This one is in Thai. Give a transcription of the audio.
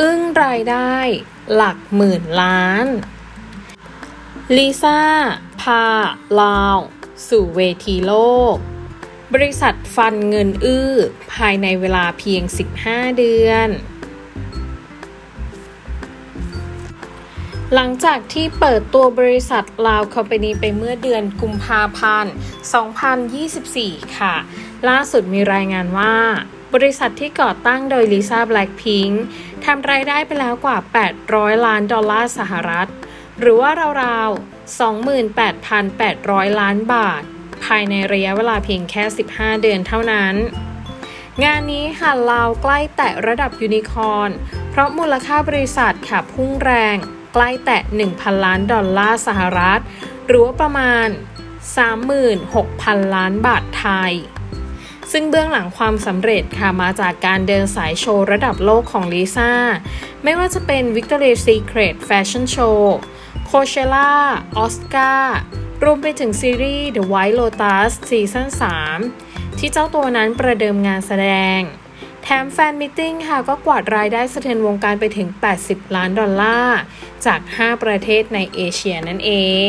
อึ้งรายได้หลักหมื่นล้านลิซ่า พา ลาว สู่เวทีโลก บริษัทฟันเงินอื้อ ภายในเวลาเพียง 15 เดือน หลังจากที่เปิดตัวบริษัทลาวคอมพานีไปเมื่อเดือนกุมภาพันธ์ 2024 ค่ะ ล่าสุดมีรายงานว่า บริษัทที่ก่อตั้งโดยลิซ่าแบล็กพิงค์ ทำรายได้ไปแล้วกว่า 800 ล้านดอลลาร์สหรัฐ หรือว่าราวๆ 28,800 ล้านบาท ภายในระยะเวลาเพียงแค่ 15 เดือนเท่านั้น งานนี้ค่ะลาวใกล้แตะระดับยูนิคอร์นเพราะมูลค่าบริษัทค่ะพุ่งแรง ใกล้แตะ 1,000 ล้านดอลลาร์สหรัฐ หรือว่าประมาณ 36,000 ล้านบาทไทย ซึ่งเบื้องหลังความสำเร็จค่ะมาจากการเดินสายโชว์ระดับโลกของลิซ่า ไม่ว่าจะเป็น Victoria's Secret Fashion Show Coachella Oscar รวมไปถึงซีรีส์ The White Lotus ซีซั่น3 ที่เจ้าตัวนั้นประเดิมงานแสดง แถมแฟนมิทติ้งค่ะก็กวาดรายได้สะเทือนวงการไปถึง 80 ล้านดอลลาร์ จาก 5 ประเทศในเอเชียนั่นเอง